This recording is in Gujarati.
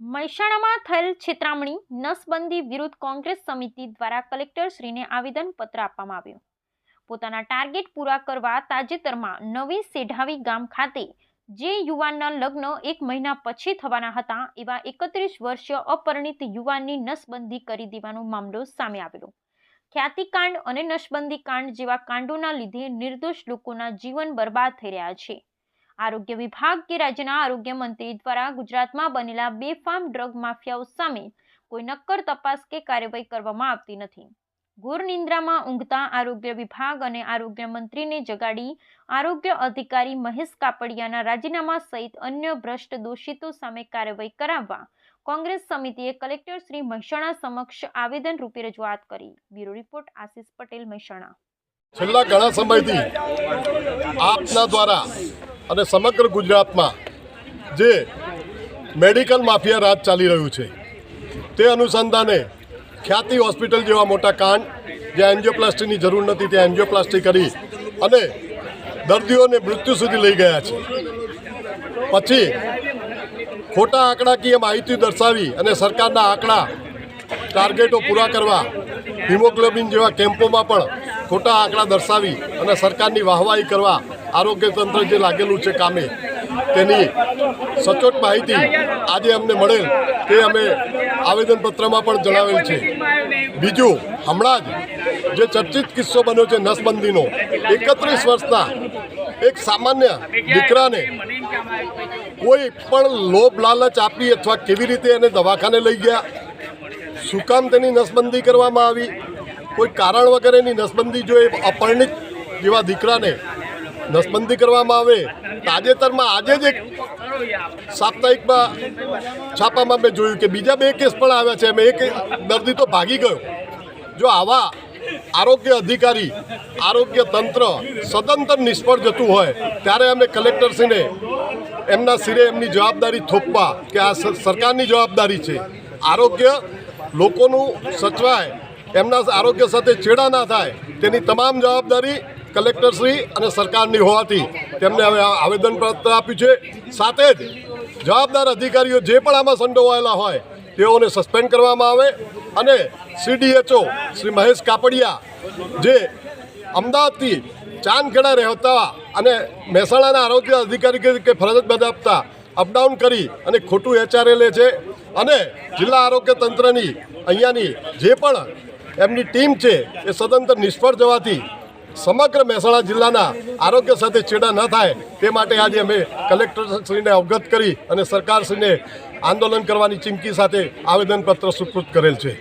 મહેસાણામાં થયેલ છેતરામણી નસબંધી વિરુદ્ધ કોંગ્રેસ સમિતિ દ્વારા કલેક્ટરશ્રીને આવેદનપત્ર આપવામાં આવ્યું. પોતાના ટાર્ગેટ પૂરા કરવા તાજેતરમાં નવી સેઢાવી ગામ ખાતે જે યુવાનના લગ્ન એક મહિના પછી થવાના હતા એવા એકત્રીસ વર્ષીય અપરિણિત યુવાનની નસબંધી કરી દેવાનો મામલો સામે આવેલો. ખ્યાતિકાંડ અને નસબંધી કાંડ જેવા કાંડોના લીધે નિર્દોષ લોકોના જીવન બરબાદ થઈ રહ્યા છે. આરોગ્ય વિભાગ કે રાજ્યના આરોગ્ય મંત્રી દ્વારા ગુજરાતમાં બનેલા બેફામ ડ્રગ માફિયાઓ સામે કોઈ નક્કર તપાસ કે કાર્યવાહી કરવામાં આવતી નથી. ઘોર નિંદ્રામાં ઊંઘતા આરોગ્ય વિભાગ અને આરોગ્ય મંત્રીને જગાડી આરોગ્ય અધિકારી મહેશ કાપડિયાના રાજીનામા સહિત અન્ય ભ્રષ્ટ દોષિતો સામે કાર્યવાહી કરાવવા કોંગ્રેસ સમિતિએ કલેક્ટર શ્રી મહેસાણા સમક્ષ આવેદન રૂપે રજૂઆત કરી. Bureau report Ashish Patel Mehsana. છેલ્લા ઘણા સમયથી આપના દ્વારા અને સમગ્ર ગુજરાતમાં જે મેડિકલ માફિયા રાજ ચાલી રહ્યું છે, તે અનુસંધાને ખ્યાતિ હોસ્પિટલ જેવા મોટા કાંડ, જ્યાં એન્જિયોપ્લાસ્ટીની જરૂર નથી, ત્યાં એન્જિયોપ્લાસ્ટી કરી અને દર્દીઓને મૃત્યુ સુધી લઈ ગયા છે. પછી ખોટા આંકડાકીય માહિતી દર્શાવી અને સરકારના આંકડા, ટાર્ગેટો પૂરા કરવા, હિમોગ્લોબિન જેવા કેમ્પોમાં પણ ખોટા આંકડા દર્શાવી અને સરકારની વાહવાહી કરવા આરોગ્ય તંત્ર જે લાગેલું છે કામે, તેની સચોટ માહિતી આજે અમને મળેલ તે અમે આવેદનપત્રમાં પણ જણાવેલ છે. બીજું, હમણાં જ જે ચર્ચિત કિસ્સો બન્યો છે નસબંધીનો, એકત્રીસ વર્ષના એક સામાન્ય દીકરાને કોઈ પણ લોભ લાલચ આપી અથવા કેવી રીતે એને દવાખાને લઈ ગયા? શું કામ તેની નસબંધી કરવામાં આવી? કોઈ કારણ વગેરેની નસબંધી જો એ અપરણિત જેવા દીકરાને નસબંધી કરવામાં આવે તાજેતરમાં આજે જ એક સાપ્તાહિકમાં છાપામાં મેં જોયું કે બીજા બે કેસ પણ આવ્યા છે, એમ એક દર્દી તો ભાગી ગયો. જો આવા આરોગ્ય અધિકારી, આરોગ્ય તંત્ર સદંતર નિષ્ફળ જતું હોય, ત્યારે અમે કલેક્ટરશ્રીને એમના સિરે એમની જવાબદારી થોપવા કે આ સરકારની જવાબદારી છે. આરોગ્ય લોકોનું સચવાય, એમના આરોગ્ય સાથે ચેડા ના થાય, તેની તમામ જવાબદારી કલેક્ટરશ્રી અને સરકારની હોવાથી તેમને હવે આવેદનપત્ર આપ્યું છે. સાથે જ જવાબદાર અધિકારીઓ જે પણ આમાં સંડોવાયેલા હોય તેઓને સસ્પેન્ડ કરવામાં આવે અને સીડીએચઓ શ્રી મહેશ કાપડિયા જે અમદાવાદથી ચાંદખેડા રહેતા અને મહેસાણાના આરોગ્ય અધિકારી તરીકે ફરજ બજાવતા અપડાઉન કરી અને ખોટું એચઆરએ લે છે અને જિલ્લા આરોગ્ય તંત્રની અહીંયાની જે પણ એમની ટીમ છે એ સદંતર નિષ્ફળ જવાથી સમગ્ર મહેસાણા જિલ્લાના આરોગ્ય સાથે છેડા ન થાય તે માટે આજે અમે કલેક્ટરશ્રીને અવગત કરી અને સરકારશ્રીને આંદોલન કરવાની ચીમકી સાથે આવેદનપત્ર સુપૃત કરેલ છે.